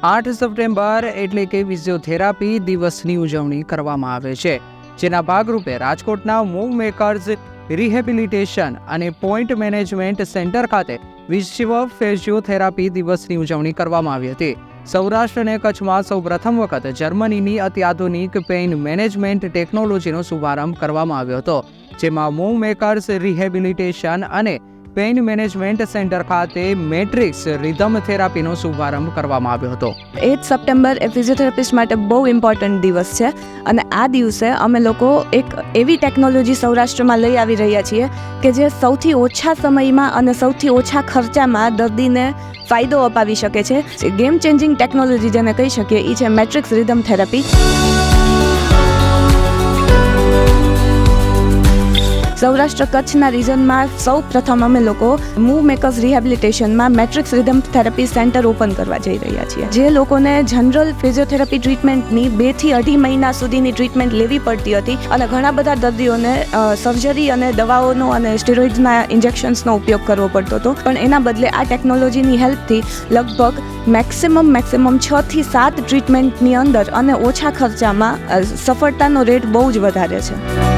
આઠ સપ્ટેમ્બર એટલે કે ફિઝિયોથેરાપી દિવસની ઉજવણી કરવામાં આવે છે, જેના ભાગરૂપે રાજકોટના મૂવ મેકર્સ રિહેબિલિટેશન અને પોઈન્ટ મેનેજમેન્ટ સેન્ટર ખાતે વિશ્વ ફિઝિયોથેરાપી દિવસની ઉજવણી કરવામાં આવી હતી. સૌરાષ્ટ્ર અને કચ્છમાં સૌ પ્રથમ વખત જર્મનીની અત્યાધુનિક પેઇન મેનેજમેન્ટ ટેકનોલોજીનો શુભારંભ કરવામાં આવ્યો હતો, જેમાં મૂવ મેકર્સ રિહેબિલિટેશન અને પેઇન મેનેજમેન્ટ સેન્ટર ખાતે મેટ્રિક્સ રિધમ થેરાપીનો શુભારંભ કરવામાં આવ્યો હતો. એટ સપ્ટેમ્બર એ ફિઝિયોથેરાપિસ્ટ માટે બહુ ઇમ્પોર્ટન્ટ દિવસ છે અને આ દિવસે અમે લોકો એક એવી ટેકનોલોજી સૌરાષ્ટ્રમાં લઈ આવી રહ્યા છીએ કે જે સૌથી ઓછા સમયમાં અને સૌથી ઓછા ખર્ચામાં દર્દીને ફાયદો અપાવી શકે છે. ગેમ ચેન્જિંગ ટેકનોલોજી જેને કહી શકીએ એ છે મેટ્રિક્સ રિધમ થેરાપી. સૌરાષ્ટ્ર કચ્છના રિઝનમાં સૌ પ્રથમ અમે લોકો move makers રિહેબિલિટેશનમાં matrix rhythm therapy centre open કરવા જઈ રહ્યા છીએ. જે લોકોને જનરલ ફિઝિયોથેરાપી ટ્રીટમેન્ટની બેથી અઢી મહિના સુધીની ટ્રીટમેન્ટ લેવી પડતી હતી અને ઘણા બધા દર્દીઓને સર્જરી અને દવાઓનો અને સ્ટીરોઇડ્સના ઇન્જેક્શન્સનો ઉપયોગ કરવો પડતો હતો. પણ એના બદલે આ ટેકનોલોજીની હેલ્પથી લગભગ મેક્સિમમ મેક્સિમમ છ થી સાત ટ્રીટમેન્ટની અંદર અને ઓછા ખર્ચામાં સફળતાનો રેટ બહુ જ વધારે છે.